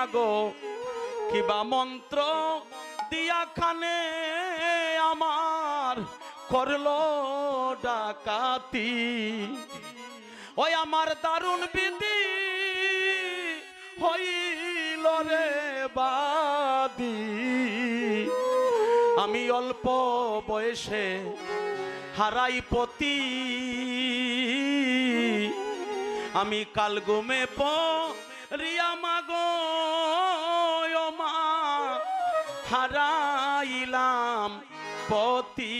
মাগো, কিবা মন্ত্র দিয়া খানে আমার করল ডাকাতি। ওই আমার দারুণ বিধি হইল রে বাদি। আমি অল্প বয়সে হারাই পতি। আমি কালগুমে প রিয়া মাগো হারাইলাম পতি।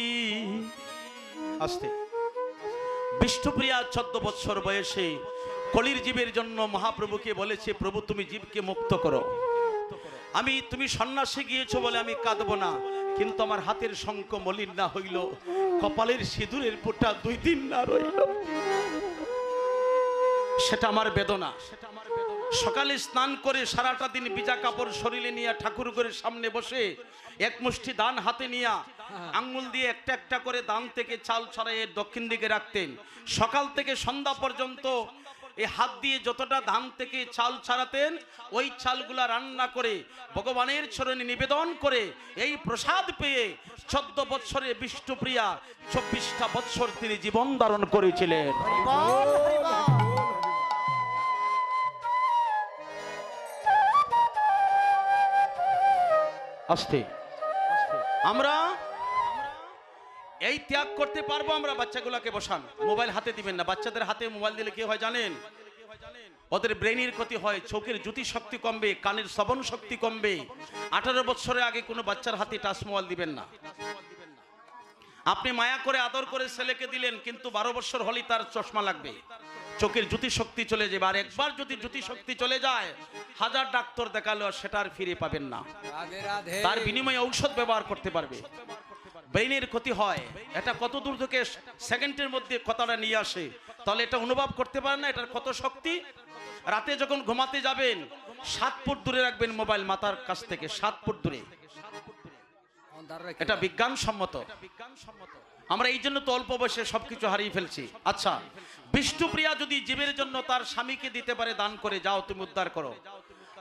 আসতে। বিষ্ণুপ্রিয়া চোদ্দ বৎসর বয়সে কলির জীবের জন্য মহাপ্রভুকে বলেছে, প্রভু, তুমি জীবকে মুক্ত করো। আমি, তুমি সন্ন্যাসে গিয়েছো বলে আমি কাঁদবো না, কিন্তু আমার হাতের শঙ্খ মলিন না হইল, কপালের সিঁদুরের পোটা দুই দিন না রইল। সেটা আমার বেদনা সেটা আমার বেদনা। সকালে স্নান করে সারাটা দিন বিজা কাপড় শরীরে নিয়ে ঠাকুর করে সামনে বসে এক মুষ্টি দান হাতে নিয়া আঙ্গুল দিয়ে একটা একটা করে দান থেকে চাল ছড়াইয়ে দক্ষিণ দিকে রাখতেন। সকাল থেকে সন্ধ্যা পর্যন্ত এই হাত দিয়ে যতটা ধান থেকে চাল ছাড়াতেন, ওই চালগুলা রান্না করে ভগবানের চরণে নিবেদন করে এই প্রসাদ পেয়ে চোদ্দ বৎসরে বিষ্ণুপ্রিয়া চব্বিশটা বৎসর তিনি জীবন ধারণ করেছিলেন। আস্তে। আমরা এই ত্যাগ করতে পারব আমরা বাচ্চাগুলোকে বসান। মোবাইল হাতে দিবেন না। বাচ্চাদের হাতে মোবাইল দিলে কি হয় জানেন? ওদের ব্রেনের ক্ষতি হয়, চোখের জ্যোতি শক্তি কমবে, কানের শ্রবণ শক্তি কমবে। আঠারো বছরের আগে কোনো বাচ্চার হাতে টাচ মোবাইল দিবেন না। আপনি মায়া করে আদর করে ছেলেকে দিলেন, কিন্তু বারো বছর হলেই তার চশমা লাগবে। চোখের জ্যোতি শক্তি চলে যাবে আর একবার যদি জ্যোতি শক্তি চলে যায় হাজার ডাক্তার দেখালেও সেটা আর ফিরে পাবেন না। তার বিনিময়ে ঔষধ ব্যবহার করতে পারবে। ব্রেইনের ক্ষতি হয় এটা কত দূর থেকে সেকেন্ডের মধ্যে কথাটা নিয়ে আসে। তাহলে এটা অনুভব করতে পারেন না এটার কত শক্তি? রাতে যখন ঘুমাতে যাবেন সাত ফুট দূরে রাখবেন মোবাইল মাথার কাছ থেকে সাত ফুট দূরে। এটা এটা বিজ্ঞানসম্মত। আমরা এই জন্য তো অল্প বয়সে সবকিছু হারিয়ে ফেলছি। আচ্ছা বিষ্ণুপ্রিয়া যদি জীবের জন্য তার স্বামীকে দিতে পারে দান করে, যাও তুমি উদ্ধার করো।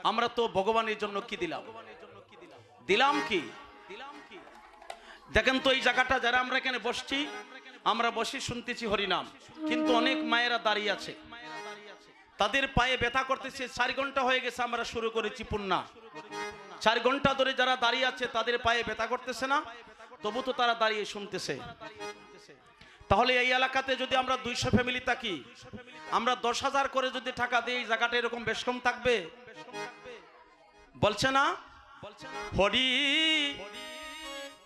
আমরা তো ভগবানের জন্য কি দিলাম? দিলাম কি? দেখেন তো এই জায়গাটা, যারা আমরা এখানে বসছি, আমরা বসে শুনতেছি হরিনাম। কিন্তু অনেক মায়েরা দাঁড়িয়ে আছে। তাদের পায়ে ব্যথা করতেছে, চার ঘণ্টা হয়ে গেছে আমরা শুরু করেছি পুণ্যা। চার ঘণ্টা ধরে যারা দাঁড়িয়ে আছে, তাদের পায়ে ব্যথা করতেছে না? তবু তো তারা দাঁড়িয়ে শুনতেছে। তাহলে এই এলাকাতে যদি আমরা দুইশো ফ্যামিলি থাকি, আমরা দশ হাজার করে যদি টাকা দিই জায়গাটা এরকম বেশ কম থাকবে? বলছে না? হরি,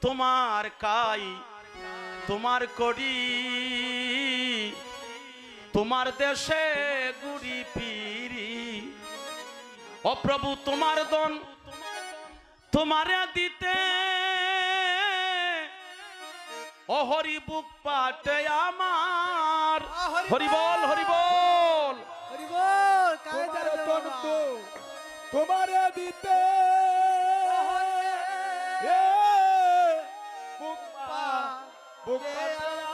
তোমার কাই, তোমার করি, তোমার দেশে গুড়ি পিরি। ও প্রভু, তোমার দন, তোমারে দিতে ও হরি বুক পাটে আমার। হরি বল হরি বল। হরি বল কায় তোমার দিতে। বুক পা- বুক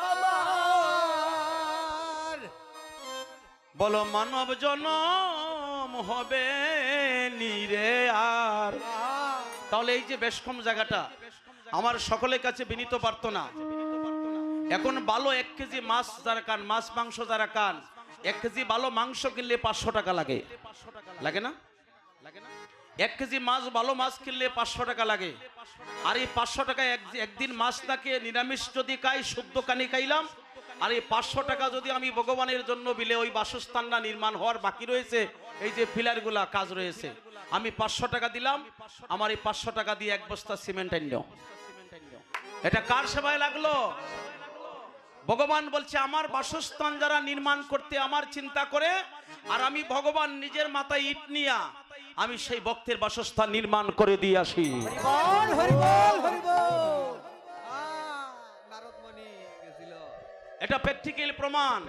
আমার। বলো মানব জনম হবে নিরে আর। তাহলে এই যে বেশকম জায়গাটা। আমার সকলের কাছে বিনীত প্রার্থনা। এখন ভালো এক কেজি মাছ যারা কান মাছ, মাংস যারা কান এক কেজি ভালো মাংস কিনলে পাঁচশো টাকা লাগে। লাগে না? লাগে না এক কেজি মাছ, ভালো মাছ কিনলে পাঁচশো টাকা লাগে। আর এই পাঁচশো টাকা এক- একদিন মাছ থাকে নিরামিষ যদি খাই, শুদ্ধ কানি খাইলাম, আর এই পাঁচশো টাকা যদি আমি ভগবানের জন্য বিলে ওই বাসস্থানটা নির্মাণ হওয়ার বাকি রয়েছে, এই যে পিলারগুলা কাজ রয়েছে, আমি পাঁচশো টাকা দিলাম, আমার এই পাঁচশো টাকা দিয়ে এক বস্তা সিমেন্ট আনল এটা কার সেবায় লাগল? ভগবান বলছে আমার বাসস্থান যারা নির্মাণ করতে আমার চিন্তা করে আর আমি ভগবান নিজের মাথায় ইট নিয়া আমি সেই ভক্তের বাসস্থান নির্মাণ করে দিয়ে আসি। এটা প্র্যাকটিক্যাল প্রমাণ।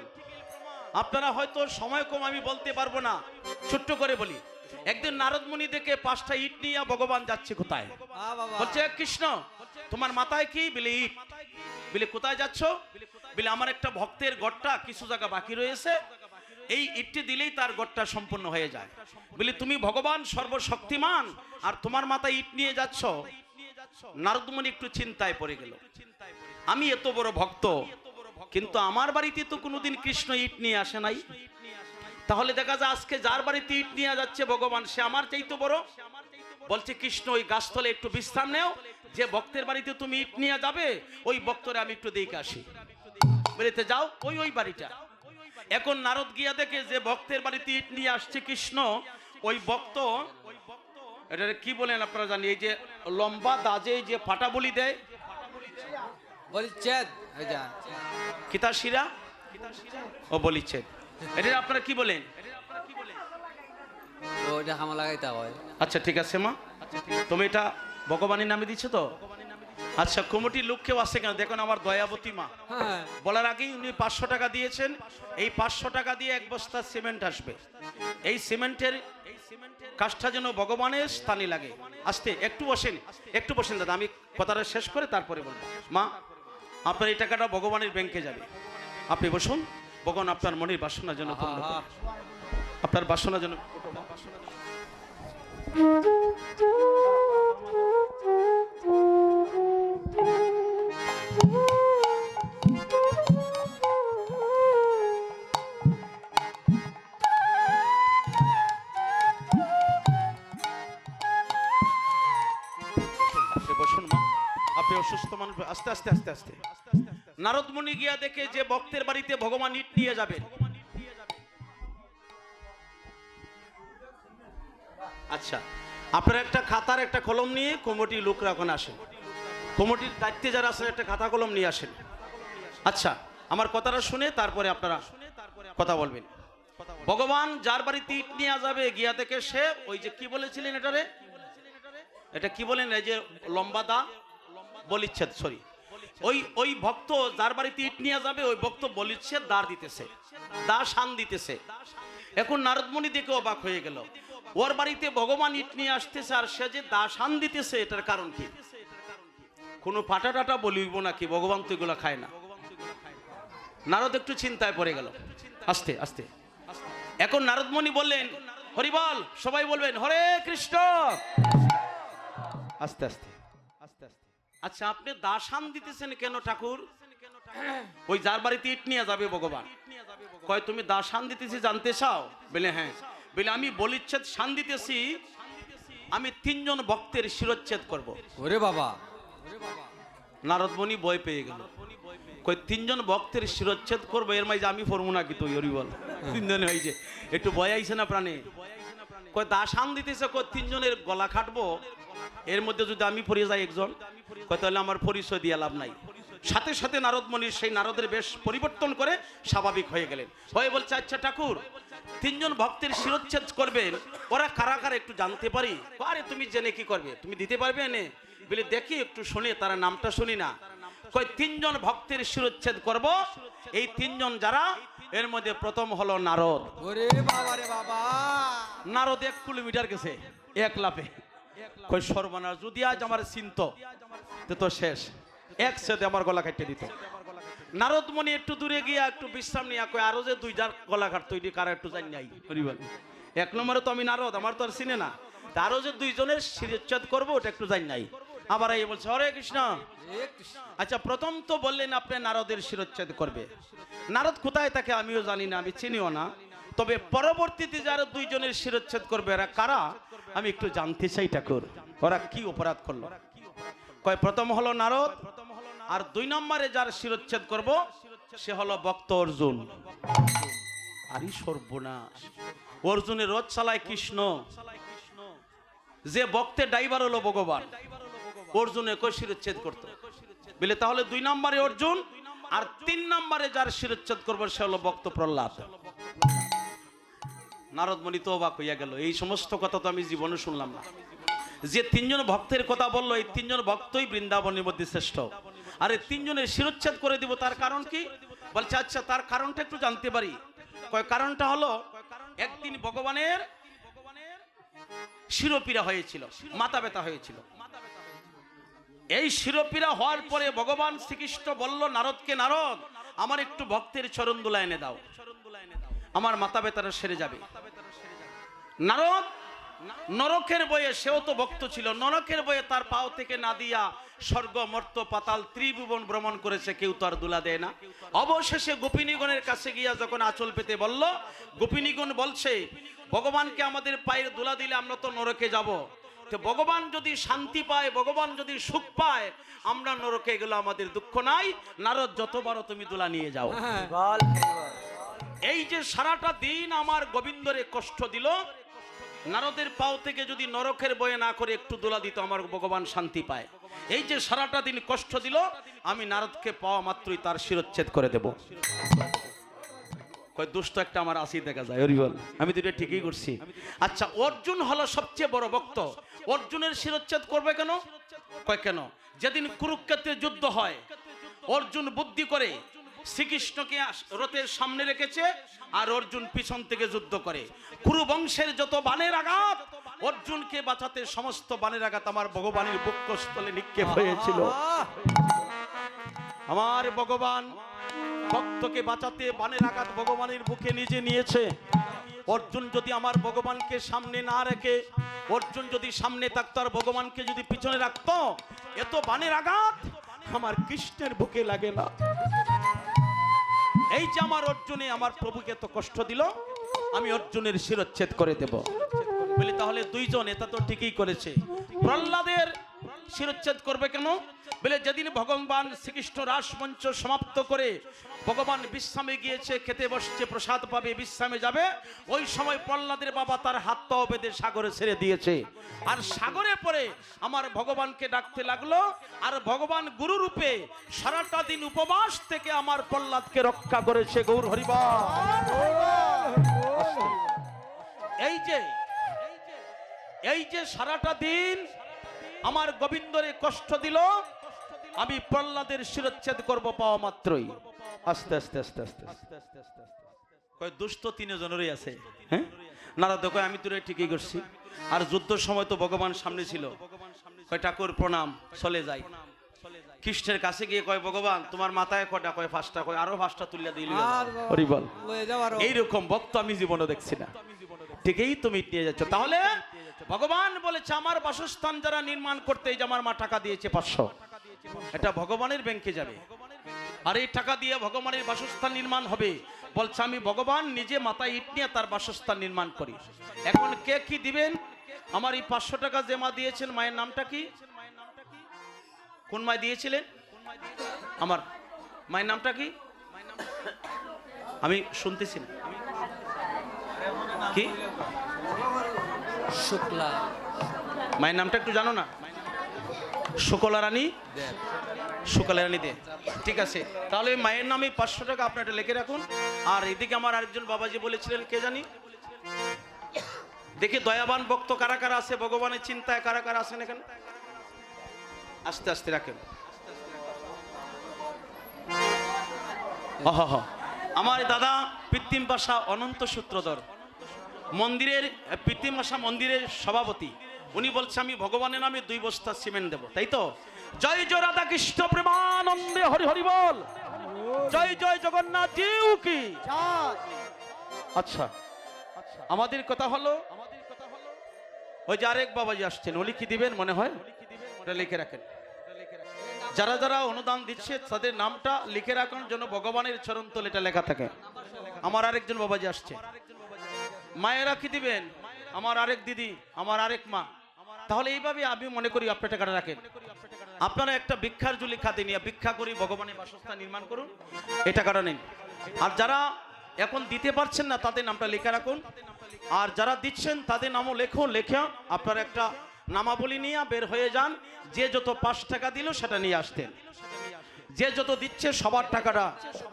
আপনারা হয়তো সময় কম আমি বলতে পারব না। ছোট্ট করে বলি একদিন নারদ মুনি দেখে পাঁচটা ইট নিয়ে ভগবান যাচ্ছে কোথায়? বলছে কৃষ্ণ তোমার মাথায় কি? বলে ইট। বলে কোথায় যাচ্ছ? বলে, আমার একটা ভক্তের গড়টা কিছু জায়গা বাকি রয়েছে। এই ইটটি দিলেই তার গড়টা সম্পূর্ণ হয়ে যায়। বলে, তুমি ভগবান সর্বশক্তিমান, আর তোমার মাথায় ইট নিয়ে যাচ্ছ। নারদমণি একটু চিন্তায় পড়ে গেল। আমি এত বড় ভক্ত, কিন্তু আমার বাড়িতে তো কোনোদিন কৃষ্ণ ইট নিয়ে আসে নাই। তাহলে দেখা যায় আজকে যার বাড়িতে ইট নিয়ে যাচ্ছে ভগবান, সে আমার চাইতে বড়? বলছে, কৃষ্ণ, ওই গাছতলে একটু বিশ্রাম নেও। যে ভক্তের বাড়িতে তুমি ইট নিয়ে যাবে, ওই ভক্তরে আমি একটু দেখে আসি। বেরিতে যাও ওই ওই বাড়িটা। এখন নারদ গিয়া দেখে যে ভক্তের বাড়িতে ইট নিয়ে আসছে কৃষ্ণ ওই ভক্ত এটা কি বলেন আপনারা জানি এই যে লম্বা দাজে যে ফাটা বলি দেয়? ও বলিছে এটা আপনারা কি বলেন? আচ্ছা ঠিক আছে মা। তুমি এটা ভগবানের নামে দিচ্ছ তো? আচ্ছা কমিটির লোক কেউ আছে কেন? দেখুন আমার দয়াবতী মা। হ্যাঁ। বলার আগেই উনি পাঁচশো টাকা দিয়েছেন। এই পাঁচশো টাকা দিয়ে এক বস্তা সিমেন্ট আসবে। এই সিমেন্টের কাজটা যেন ভগবানের স্থানে লাগে। আসতে একটু বসেন। একটু বসেন দাদা আমি কথাটা শেষ করে তারপরে বলব। মা আপনার এই টাকাটা ভগবানের ব্যাংকে যাবে। আপনি বসুন। ভগবান আপনার মনের বাসনা যেন। আপনার বাসনা যেন আস্তে আস্তে আস্তে। আস্তে নারদ মুনি গিয়া দেখে যে ভক্তের বাড়িতে ভগবান ইট নিয়ে যাবেন আচ্ছা আপনারা একটা খাতার একটা কলম নিয়ে কমিটি লোকরা এখন আসেন। কমিটির দায়িত্বে যারা আছেন, একটা খাতা কলম নিয়ে আসেন। আচ্ছা আমার কথাটা শুনে তারপরে আপনারা কথা বলবেন। ভগবান যার বাড়িতে ইট নিয়ে যাবে, গিয়া থেকে সে ওই যে কি বলেছিলেন এটারে? এটা কি বলেন? এই যে লম্বা দা? বলিচ্ছেদ, সরি। ওই ওই ভক্ত যার বাড়িতে ইট নিয়ে যাবে ওই ভক্ত বলিচ্ছে দাঁড় দিতেছে। দা শান দিতেছে। এখন নারদমণি দেখে অবাক হয়ে গেল। ওর বাড়িতে ভগবান ইট নিয়ে আসতেছে আর সে যে দা শান দিতেছে এটার কারণ কি? কোনো পাটা টাটা বলিব নাকি? ভগবান তো এগুলো খায় না। নারদ একটু চিন্তায় পড়ে গেল। আস্তে আস্তে। এখন নারদমণি বললেন হরিবল সবাই বলবেন হরে কৃষ্ণ! আস্তে আস্তে আস্তে আস্তে। আচ্ছা আপনি দাসান দিতেছেন কেন ঠাকুর? ওই যার বাড়িতে ইট নিয়ে যাবে ভগবান। কয় তুমি দাসান দিতেছি জানতে চাও? বলে হ্যাঁ। বলে আমি বলিচ্ছেদ শান দিতেছি। আমি তিনজন ভক্তের শিরোচ্ছেদ করব। ওরে বাবা। নারদমণি বই পেয়ে গেল। কই তিনজন ভক্তের শিরোচ্ছেদ করব এর মাঝে আমি ফরমু নাকি তুই হরি বল? তিনজনে হয়েছে একটু বয় আইছে না প্রাণে? কয় দাসান দিতেছে কই তিনজনের গলা কাটবো এর মধ্যে যদি আমি পড়ে যাই একজন তাহলে আমার পরিচয় দিয়ে লাভ নাই। সাথে সাথে নারদমণির সেই নারদের বেশ পরিবর্তন করে স্বাভাবিক হয়ে গেলেন। হয়ে বলছে আচ্ছা ঠাকুর তিনজন ভক্তের শিরচ্ছেদ করবেন ওরা কারা কারা একটু জানতে পারি? আরে তুমি জেনে কি করবে? তুমি দিতে পারবে এনে? বলে দেখি একটু শুনে তারা নামটা শুনি না। কই তিনজন ভক্তের শিরোচ্ছেদ করব এই তিনজন যারা এর মধ্যে প্রথম হলো নারদ। নারদ এক কিলোমিটার গেছে এক লাফে। কই, সর্বনাশ, যদি আজ আমার চিন্ত, তে শেষ। এক সাথে আমার গলা কাটতে দিত। নারদ মনি একটু দূরে গিয়া একটু বিশ্রাম নিয়ে কই আরও যে দুইটার গলা কাটতো এটি কারা একটু জানি নাই। এক নম্বরে তো আমি নারদ, আমার তো আর চিনে না। আরও যে দুইজনের শিরচ্ছেদ করব, ওটা একটু জানি নাই। আবার এই বলছে, হরে কৃষ্ণ। আচ্ছা প্রথম তো বললেন আপনি নারদের শিরচ্ছেদ করবে। নারদ কোথায় থাকে আমিও জানি না, আমি চিনিও না। তবে পরবর্তীতে যারা দুইজনের শিরচ্ছেদ করবে, এরা কারা? আমি একটু জানতে চাই ঠাকুর। ওরা কি অপরাধ করল? কয়, প্রথম হলো নারদ, আর দুই নম্বরে যার শিরচ্ছেদ করব, সে হলো ভক্ত অর্জুন। আরই সর্বনাশ। অর্জুনের রথ চালায় কৃষ্ণ। যে ভক্তের ড্রাইভার হলো ভগবান। অর্জুনে কই শিরচ্ছেদ করতো। বলে তাহলে দুই নম্বরে অর্জুন, আর তিন নম্বরে যার শিরচ্ছেদ করব, সে হলো ভক্ত প্রহ্লাদ। নারদমণি তো অবাক হইয়া গেল, এই সমস্ত কথা তো আমি জীবনে শুনলাম না। যে তিনজন ভক্তের কথা বলল, এই তিনজন ভক্তই বৃন্দাবনের মধ্যে শ্রেষ্ঠ। আরে তিনজনের শিরোচ্ছেদ করে দিব, তার কারণ কি? বলছে আচ্ছা তার কারণটা একটু জানতে পারি। কয়, কারণটা হলো, একদিন ভগবানের শিরোপীড়া হয়েছিল, মাথা ব্যথা হয়েছিল। এই শিরোপীড়া হওয়ার পরে ভগবান শ্রীকৃষ্ণ বলল, নারদকে নারদ, আমার একটু ভক্তের চরণ দুলা এনে দাও। আমার মাথা ব্যথাটা সেরে যাবে। নারদ, নরকের বয়ে সেও তো ভক্ত ছিল, নরকের বয়ে তার পাও থেকে না দিয়া স্বর্গ, মর্ত, পাতাল, ত্রিভুবন ভ্রমণ করেছে, কেউ তো আর দুলা দেয় না। অবশেষে গোপিনীগণের কাছে গিয়া যখন আঁচল পেতে বলল, গোপিনীগণ বলছে, ভগবানকে আমাদের পায়ের দুলা দিলে আমরা তো নরকে যাব। তো ভগবান যদি শান্তি পায়, ভগবান যদি সুখ পায়, আমরা নরকে গেলে আমাদের দুঃখ নাই। নারদ, যতবারও তুমি দুলা নিয়ে যাও। এই যে সারাটা দিন আমার গোবিন্দরে কষ্ট দিল, নারদের পাও থেকে যদি নরকের বয়ে না করে একটু দোলা দিত, আমার ভগবান শান্তি পায়। এই যে সারাটা দিন কষ্ট দিল, আমি নারদকে পাওয়া মাত্রই তার শিরোচ্ছেদ করে দেব। দুষ্ট একটা আমার আসি দেখা যায় হরিবল আমি দুটো ঠিকই করছি। আচ্ছা অর্জুন হলো সবচেয়ে বড় ভক্ত। অর্জুনের শিরোচ্ছেদ করবে কেন? কয়, কেন? যেদিন কুরুক্ষেত্রে যুদ্ধ হয়, অর্জুন বুদ্ধি করে শ্রীকৃষ্ণকে রথের সামনে রেখেছে আর অর্জুন পিছন থেকে যুদ্ধ করে। কুরু বংশের যত বানের আঘাত, অর্জুনকে বাঁচাতে সমস্ত বানের আঘাত আমার ভগবানের বক্ষস্থলে নিক্ষেপ হয়েছিল। আমার ভগবান ভক্তকে বাঁচাতে বানের আঘাত ভগবানের বুকে নিজে নিয়েছে। অর্জুন যদি আমার ভগবানকে সামনে না রেখে, অর্জুন যদি সামনে থাকতো আর ভগবানকে যদি পিছনে রাখতো, এত বানের আঘাত আমার কৃষ্ণের বুকে লাগে না। এই যে আমার অর্জুনে আমার প্রভুকে এত কষ্ট দিল, আমি অর্জুনের শিরচ্ছেদ করে দেব। বলি, তাহলে দুইজন, এটা তো ঠিকই করেছে। প্রহ্লাদের শিরচ্ছেদ করবে কেন? বলে যেদিন ভগবান শ্রীকৃষ্ণ রাসমঞ্চ সমাপ্ত করে ভগবান বিশ্রামে গিয়েছে, খেতে বসছে, প্রসাদ পাবে, বিশ্রামে যাবে, ওই সময় প্রহ্লাদের বাবা তার হাত পাও বেঁধে সাগরে ছেড়ে দিয়েছে। আর সাগরে পরে আমার ভগবানকে ডাকতে লাগল, আর ভগবান গুরু রূপে সারাটা দিন উপবাস থেকে আমার প্রহ্লাদকে রক্ষা করেছে গৌর হরিবা এই যে এই যে সারাটা দিন আমার গোবিন্দরে কষ্ট দিল আমি প্রহ্লাদের শিরচ্ছেদ করব পাওয়া মাত্রই। আস্তে আস্তে আস্তে আস্তে কয় দুষ্ট তিনজনেরই আছে। হ্যাঁ? নারদ কয় আমি তোরে ঠিকই করছি। আর যুদ্ধের সময় তো ভগবান সামনে ছিল। কয় ঠাকুর প্রণাম চলে যাই। খ্রিস্টের কাছে গিয়ে কয় ভগবান তোমার মাথায় কটা কয় ফাঁসটা কয় আরও ফাঁসটা তুলিয়া দিল হরিবল। এইরকম ভক্ত আমি জীবনে দেখছি না। ঠিকই তুমি নিয়ে যাচ্ছ। তাহলে ভগবান বলেছে, আমার বাসস্থান যারা নির্মাণ করতে, এই যে আমার মা টাকা দিয়েছে পাঁচশো। এটা ভগবানের ব্যাংকে যাবে। আর এই টাকা দিয়ে ভগবানের বাসস্থান নির্মাণ হবে। বলছে, আমি ভগবান নিজে মাথায় ইট নিয়ে তার বাসস্থান নির্মাণ করি। এখন কে কি দিবেন? আমার এই পাঁচশো টাকা যে মা দিয়েছেন, মায়ের নামটা কি? কোন মায় দিয়েছিলেন? আমার মায়ের নামটা কি? আমি শুনতেছি না। কি? শুক্লা। মায়ের নামটা একটু জানো না? শুকলা রানী? শুকলা রানী দে ঠিক আছে তাহলে মায়ের নামে পাঁচশো টাকা আপনি এটা লিখে রাখুন। আর এদিকে আমার আরেকজন বাবাজি বলেছিলেন কে জানি? দেখি দয়াবান ভক্ত কারা কারা আছে ভগবানের চিন্তায় কারা কারা আছেন এখানে? আস্তে আস্তে রাখেন। আমার দাদা কৃত্রিম ভাষা অনন্ত সূত্রধর। মন্দিরের ভাষা মন্দিরের সভাপতি, উনি বলছে, আমি ভগবানের নামে দুই বস্তা সিমেন্ট দেবো। তাই তো? জয় জয় রাধা কৃষ্ণ প্রেমানন্দে, হরি হরি বল। জয় জয় জগন্নাথ জিউ কি। আচ্ছা আমাদের কথা হলো, ওই যে আরেক বাবাজি আসছেন, উনি কি দিবেন মনে হয়? ওটা লিখে রাখেন। যারা যারা অনুদান দিচ্ছে, তাদের নামটা লিখে রাখার জন্য ভগবানের চরণ তলে এটা লেখা থাকে। আমার আরেকজন বাবাজি আসছে। মায়েরা কি দিবেন? আমার আরেক দিদি, আমার আরেক মা। তাহলে এইভাবে আমি মনে করি আপনার টাকাটা রাখেন। আপনারা একটা ভিক্ষার জুলি খাতে নিয়ে ভিক্ষা করি, ভগবানের বাসস্থান নির্মাণ করুন, এই টাকাটা নিন। আর যারা এখন দিতে পারছেন না, তাদের নামটা লেখা রাখুন। আর যারা দিচ্ছেন, তাদের নামও লেখুন লেখা আপনারা একটা নামাবলী নিয়ে বের হয়ে যান। যে যত পাঁচ টাকা দিল, সেটা নিয়ে আসতেন। যে যত দিচ্ছে, সবার টাকাটা।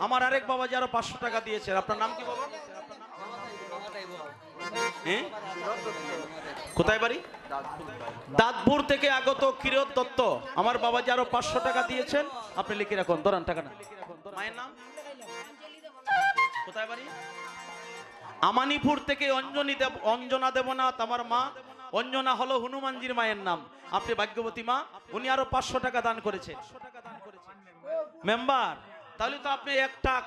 আমার আরেক বাবা যারা পাঁচশো টাকা দিয়েছে আপনার নাম কি বাবা? হ্যাঁ? কোথায় বাড়ি? দাঁতপুর থেকে আগত কিরত দত্ত। আমার বাবা যে আরও পাঁচশো টাকা দিয়েছেন। আপনি লিখে রাখুন, ধরান টাকাটা। মায়ের নাম? কোথায় বাড়ি? আমানিপুর থেকে অঞ্জনী দেব, অঞ্জনা দেবনাথ, আমার মা। অঞ্জনা হলো হনুমানজির মায়ের নাম। আপনি ভাগ্যবতী মা, উনি আরও পাঁচশো টাকা দান করেছেন। মেম্বার, তাহলে তো আপনি এক টাক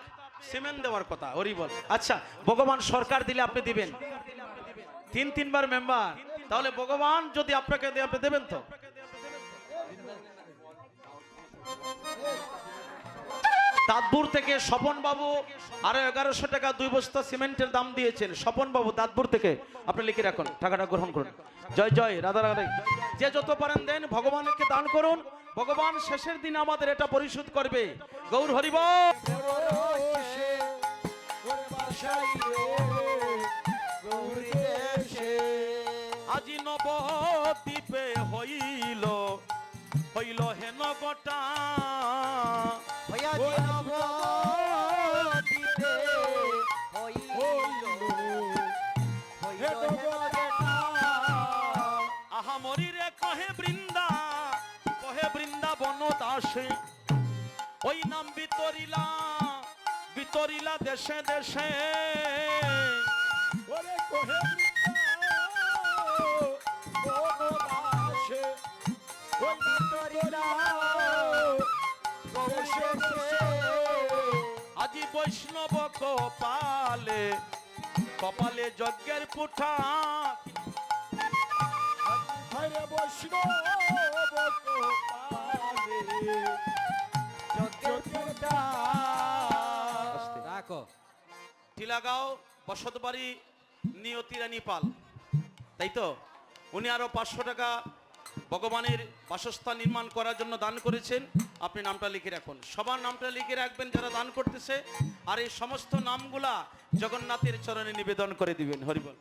সিমেন্ট দেওয়ার কথা ওরি বল। আচ্ছা ভগবান সরকার দিলে আপনি দিবেন। তিন তিনবার মেম্বার। তাহলে ভগবান যদি আপনাকে আপনি দেবেন তো? দাঁতপুর থেকে স্বপন বাবু আরও এগারোশো টাকা দুই বস্তা সিমেন্টের দাম দিয়েছেন। স্বপন বাবু দাঁতপুর থেকে আপনি লিখে রাখুন, টাকাটা গ্রহণ করুন। জয় জয়, রাধা রাধা। যে যত পারেন দেন, ভগবানকে দান করুন। ভগবান শেষের দিন আমাদের এটা পরিশোধ করবে। গৌর হরিব নবদ্বীপে হইল হইল হেন গটা আহা মরিরে কহে বৃন্দা কহে বৃন্দাবন দাসে ওই নাম বিতরিলা বিতরিলা দেশে দেশে। ওরে কোহে কৌশেশে আজি বৈষ্ণব কপালে কপালে যজ্ঞের পুঠা। বৈষ্ণব কপালে যজ্ঞপুটা রাখো। টিলাগাঁও বসতবাড়ি নিয়তি রানী পাল। তাই তো? উনি আরও পাঁচশো টাকা ভগবানের বাসস্থান নির্মাণ করার জন্য দান করেছেন। আপনি নামটা লিখে রাখুন। সবার নামটা লিখে রাখবেন যারা দান করতেছে। আর এই সমস্ত নামগুলা জগন্নাথের চরণে নিবেদন করে দিবেন। হরিবল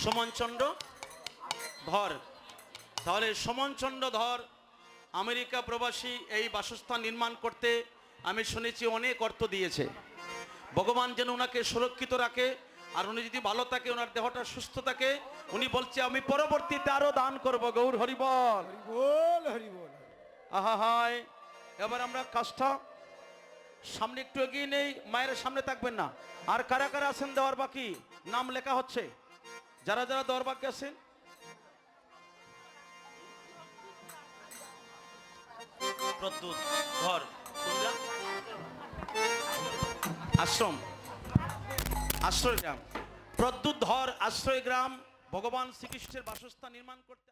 সুমন চন্দ্র ধর। তাহলে সুমন চন্দ্র ধর আমেরিকা প্রবাসী এই বাসস্থান নির্মাণ করতে আমি শুনেছি অনেক অর্থ দিয়েছে। ভগবান যেন ওনাকে সুরক্ষিত রাখে আর উনি যদি ভালো থাকে ওনার দেহটা সুস্থ থাকে উনি বলছে আমি পরবর্তীতে আরও দান করব গৌর হরিবল বল হরি বল। আহা হায়। এবার আমরা কাজটা সামনে একটু এগিয়ে নেই মায়ের সামনে থাকবেন না। আর কারা কারা আছেন দেওয়ার বাকি? নাম লেখা হচ্ছে। যারা যারা দেওয়ার বাকি আছেন প্রদ্যুৎ ঘর আশ্রম। আশ্রয় গ্রাম প্রদ্যুৎ ধর আশ্রয় গ্রাম ভগবান শ্রীকৃষ্ণের বাসস্থান নির্মাণ করতে